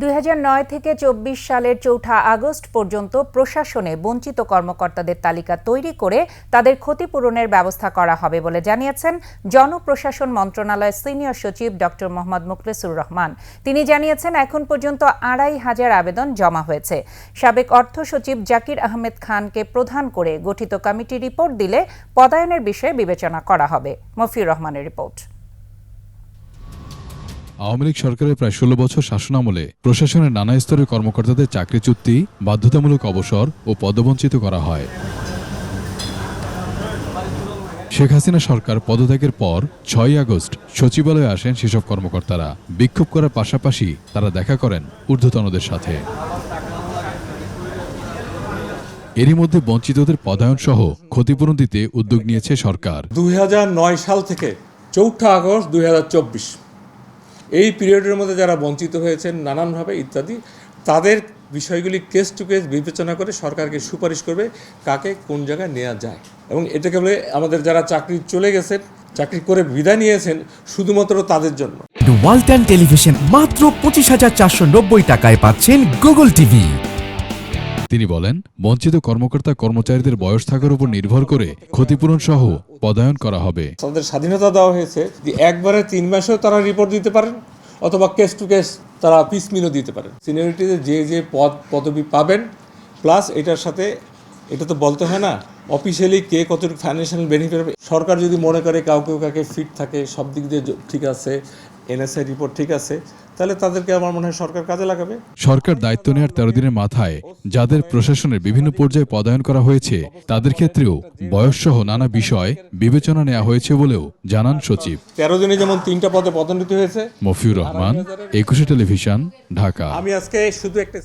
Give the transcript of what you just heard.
দুই হাজার নয় থেকে চব্বিশ সালের চৌঠা আগস্ট পর্যন্ত প্রশাসনে বঞ্চিত কর্মকর্তাদের তালিকা তৈরি করে তাদের ক্ষতিপূরণের ব্যবস্থা করা হবে বলে জানিয়েছেন জনপ্রশাসন মন্ত্রণালয়ের সিনিয়র সচিব ডক্টর মোহাম্মদ মুখলেসুর রহমান। তিনি জানিয়েছেন, এখন পর্যন্ত আড়াই হাজার আবেদন জমা হয়েছে। সাবেক অর্থ সচিব জাকির আহমেদ খানকে প্রধান করে গঠিত কমিটি রিপোর্ট দিলে পদায়নের বিষয়ে বিবেচনা করা হবে। মফিউর রহমানের রিপোর্ট। আওয়ামী লীগ সরকারের প্রায় ষোলো বছর শাসনামলে প্রশাসনের নানা স্তরের কর্মকর্তাদের চাকরিচ্যুতি বাধ্যতামূলক অবসর ও পদবঞ্চিত করা হয়। শেখ হাসিনা সরকার পদত্যাগের পর ছয় আগস্ট সচিবালয়ে আসেন সেসব কর্মকর্তারা। বিক্ষোভ করার পাশাপাশি তারা দেখা করেন ঊর্ধ্বতনদের সাথে। এরই মধ্যে বঞ্চিতদের পদায়ন সহ ক্ষতিপূরণ দিতে উদ্যোগ নিয়েছে সরকার। দুই হাজার নয় সাল থেকে চৌঠা আগস্ট দুই হাজার চব্বিশ এই পিরিয়ডের মধ্যে যারা বঞ্চিত হয়েছেন নানানভাবে ইত্যাদি, তাদের বিষয়গুলি কেস টু কেস বিবেচনা করে সরকারকে সুপারিশ করবে কাকে কোন জায়গায় নেওয়া যায়। এবং এটাকে বলে আমাদের যারা চাকরি চলে গেছেন, চাকরি করে বিদায় নিয়েছেন, শুধুমাত্র তাদের জন্য। ওয়ালটন টেলিভিশন মাত্র পঁচিশ হাজার চারশো নব্বই টাকায় পাচ্ছেন গুগল টিভি তিনি বলেন, বঞ্চিত কর্মকর্তা কর্মচারীদের বয়স থাকার উপর নির্ভর করে ক্ষতিপূরণ সহ পদায়ন করা হবে। তাদের স্বাধীনতা দেওয়া হয়েছে যে একবারে তিন মাসেও তারা রিপোর্ট দিতে পারেন, অথবা কেস টু কেস তারা পিসমিলও দিতে পারেন। সিনিয়রিটিতে যে যে পদ, পদবি পাবেন প্লাস এটার সাথে, এটা তো বলতে হয় না অফিসিয়ালি কে কতটুকু ফাইন্যান্সিয়াল বেনিফিট সরকার যদি মনে করে কাউকে কাউকে ফিট থাকে, সব দিক দিয়ে ঠিক আছে এনএসআই রিপোর্ট ঠিক আছে তাহলে তাদেরকে আমার মনে হয় সরকার কাজে লাগাবে। সরকার দায়িত্ব নেওয়ার তেরো দিনের মাথায় যাদের প্রশাসনের বিভিন্ন পর্যায়ে পদায়ন করা হয়েছে তাদের ক্ষেত্রেও বয়স সহ নানা বিষয় বিবেচনা নেওয়া হয়েছে বলেও জানান সচিব। তেরো দিনে যেমন তিনটা পদে পদোন্নতি হয়েছে মফিউর রহমান একুশে টেলিভিশন ঢাকা। আমি আজকে শুধু একটা